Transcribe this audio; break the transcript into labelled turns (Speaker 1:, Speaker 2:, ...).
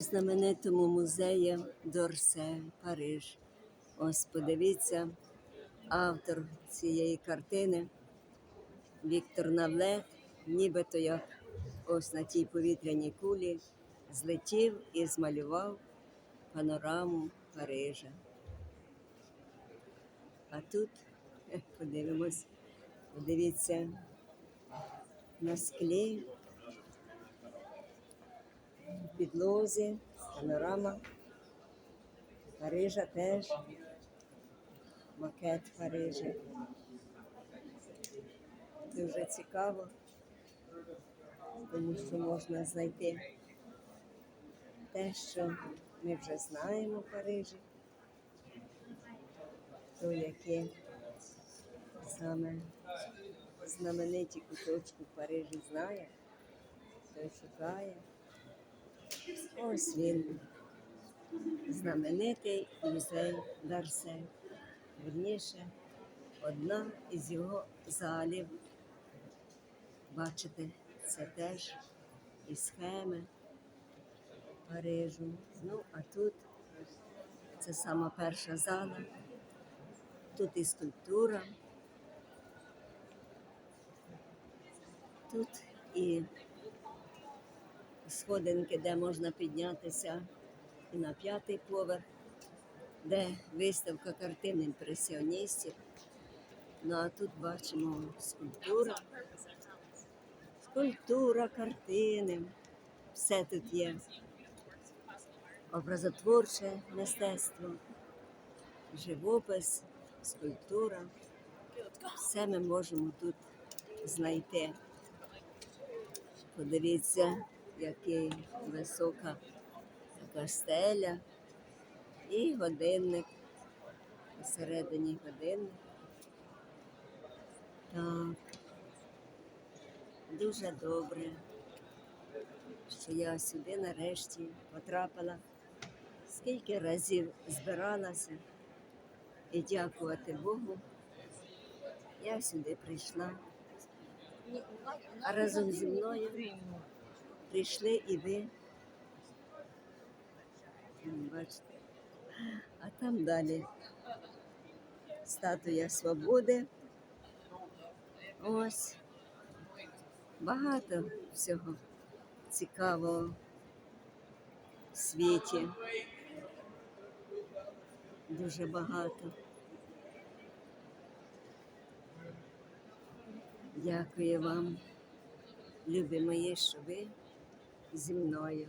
Speaker 1: знаменитому музеї Дорсе, Париж. Ось подивіться, автор цієї картини Віктор Навлет, нібито як ось на тій повітряній кулі, злетів і змалював панораму Парижа. А тут подивимось, подивіться на склі, підлозі, панорама Парижа теж, макет Парижа. Дуже цікаво, тому що можна знайти те, що ми вже знаємо в Парижі, то які саме знамениті куточки в Парижі знає, той шукає. Ось він, знаменитий музей Дарсе. Вірніше, одна із його залів. Бачите, це теж і схеми Парижу. Ну, а тут це сама перша зала. Тут і скульптура. Тут і сходинки, де можна піднятися і на п'ятий поверх, де виставка картин імпресіоністів. Ну а тут бачимо скульптура. Скульптура, картини. Все тут є. Образотворче мистецтво, живопис, скульптура. Все ми можемо тут знайти. Подивіться, який висока така стеля і годинник. Посередині годинник. Так. Дуже добре, що я сюди нарешті потрапила. Скільки разів збиралася і дякувати Богу, я сюди прийшла. А разом зі мною прийшли і ви. Бачите. А там далі статуя свободи. Ось багато всього цікавого в світі. Дуже багато. Дякую вам, любі мої, що ви зі мною.